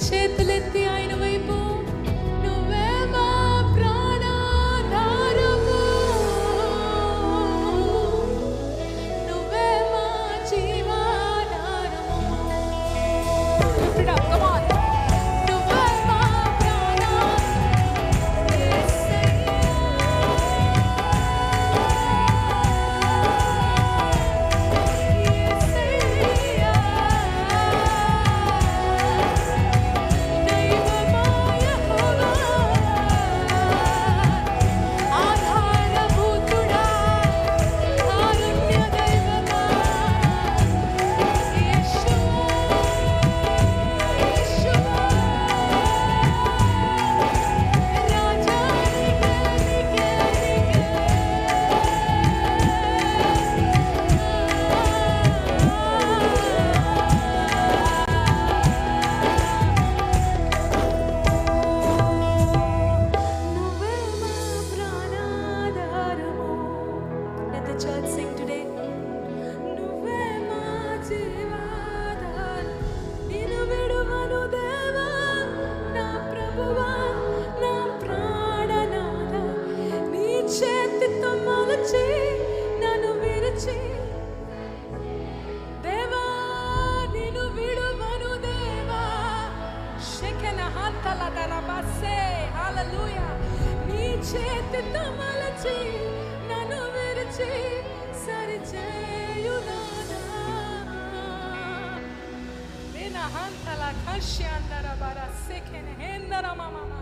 చేతులెత్తి ఆయన సెకెన హెందర మమమ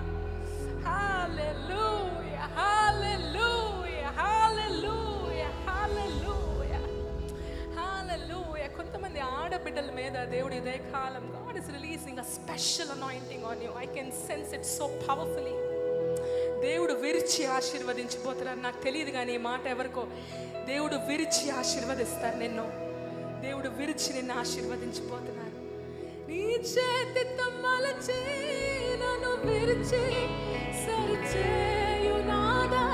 హల్లెలూయా హల్లెలూయా హల్లెలూయా హల్లెలూయా హల్లెలూయా కొంతమంది ఆడబిడ్డల మీద దేవుడి ఇదే కాలం God is releasing a special anointing on you I can sense it so powerfully దేవుడు విరిచి ఆశీర్వదించిపోతున్నారు నాకు తెలియదు కానీ ఈ మాట ఎవరికో దేవుడు విరిచి ఆశీర్వదిస్తారు నిన్ను. దేవుడు విరిచి నిన్ను ఆశీర్వదించిపోతున్నారు. నీ చేతితో మలచి నన్ను విరిచి సరిచేయునాదా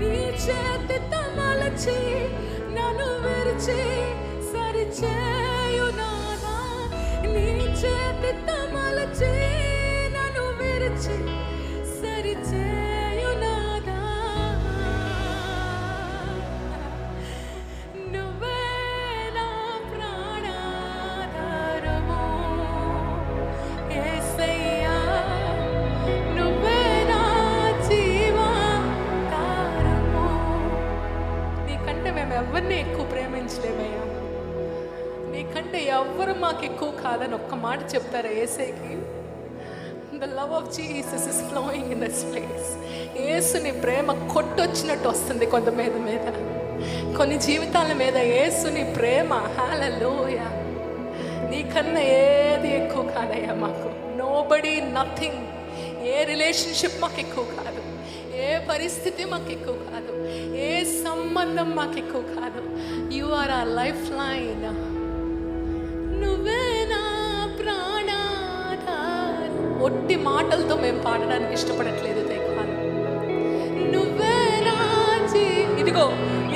నీ చేతితో మలచి నన్ను విరిచి సరిచేయునాదా నీ చేతితో మలచి నన్ను విరిచి ఎవరిని ఎక్కువ ప్రేమించలేమయ్యా? నీకంటే ఎవ్వరు మాకు ఎక్కువ కాదని ఒక్క మాట చెప్తారా ఏసైకి? The love of Jesus is flowing in this place యేసుని ప్రేమ కొట్టొచ్చినట్టు వస్తుంది కొంత మీద మీద. కొన్ని జీవితాల మీద యేసుని ప్రేమ. హాలలోయ నీకన్నా ఏది ఎక్కువ కాదయ్యా మాకు. Nobody nothing a relationship మాకు ఎక్కువ కాదు. ఏ పరిస్థితి మాకు ఎక్కువ కాదు. ఏ సంబంధం మాకు ఎక్కువ కాదు. You are a lifeline నువ్వే ఒట్టి మాటలతో మేము పాడడానికి ఇష్టపడట్లేదు దైవాలు నువ్వే ఇదిగో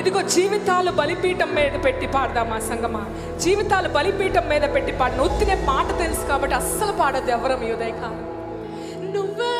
ఇదిగో జీవితాలు బలిపీఠం మీద పెట్టి పాడదామా సంగమా. జీవితాలు బలిపీఠం మీద పెట్టి పాడిన ఒత్తినే పాట తెలుసు కాబట్టి అస్సలు పాడద్దు ఎవరం యుదయకాలం నువ్వే